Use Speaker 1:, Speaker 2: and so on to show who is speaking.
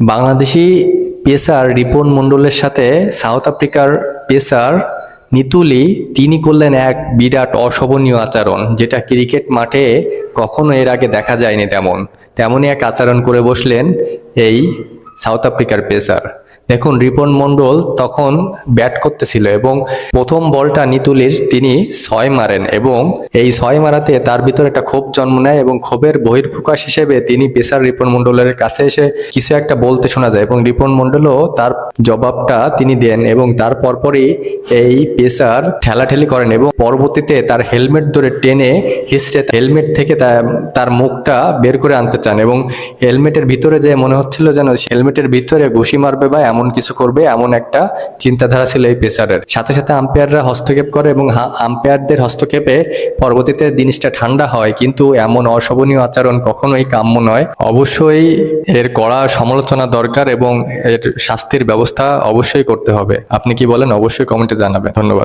Speaker 1: Bangladeshi pacer Ripon মণ্ডলের সাথে south আফ্রিকার পেসার নিতুলি, তিনি করলেন এক বিরাট অশোভনীয় আচরণ, যেটা ক্রিকেট মাঠে কখনো এর আগে দেখা যায়নি তেমন। তেমনই এক আচরণ করে বসলেন এই সাউথ আফ্রিকার পেসার। দেখুন, রিপন মণ্ডল তখন ব্যাট করতেছিল এবং প্রথম বলটা নিতুলির তিনি ছয় মারেন এবং এই ছয় মারাতে তার ভিতরে একটা ক্ষোভ জন্ম নেয় এবং ক্ষোভের বহির্প্রকাশ হিসেবে তিনি পেসার রিপন মণ্ডলের কাছে এসে কিছু একটা বলতে শোনা যায় এবং রিপন মণ্ডলও তার জবাবটা তিনি দেন এবং তার পরপরই এই পেসার ঠেলাঠেলি করেন এবং পরবর্তীতে তার হেলমেট ধরে টেনে হিস্টে হেলমেট থেকে তার মুখটা বের করে আনতে চান এবং হেলমেটের ভিতরে যে মনে হচ্ছিল যেন, হেলমেটের ভিতরে ঘুষি মারবে বা এমন কিছু করবে, এমন একটা চিন্তাধারা ছিল এই পেসারের। সাথে সাথে আম্পায়াররা হস্তক্ষেপ করে এবং আম্পায়ারদের হস্তক্ষেপে পরবর্তীতে জিনিসটা ঠান্ডা হয়, কিন্তু এমন অশোভনীয় আচরণ কখনোই কাম্য নয়। অবশ্যই এর কড়া সমালোচনা দরকার এবং এর শাস্তির ব্যবস্থা অবশ্যই করতে হবে। আপনি কি বলেন? অবশ্যই কমেন্টে জানাবেন। ধন্যবাদ।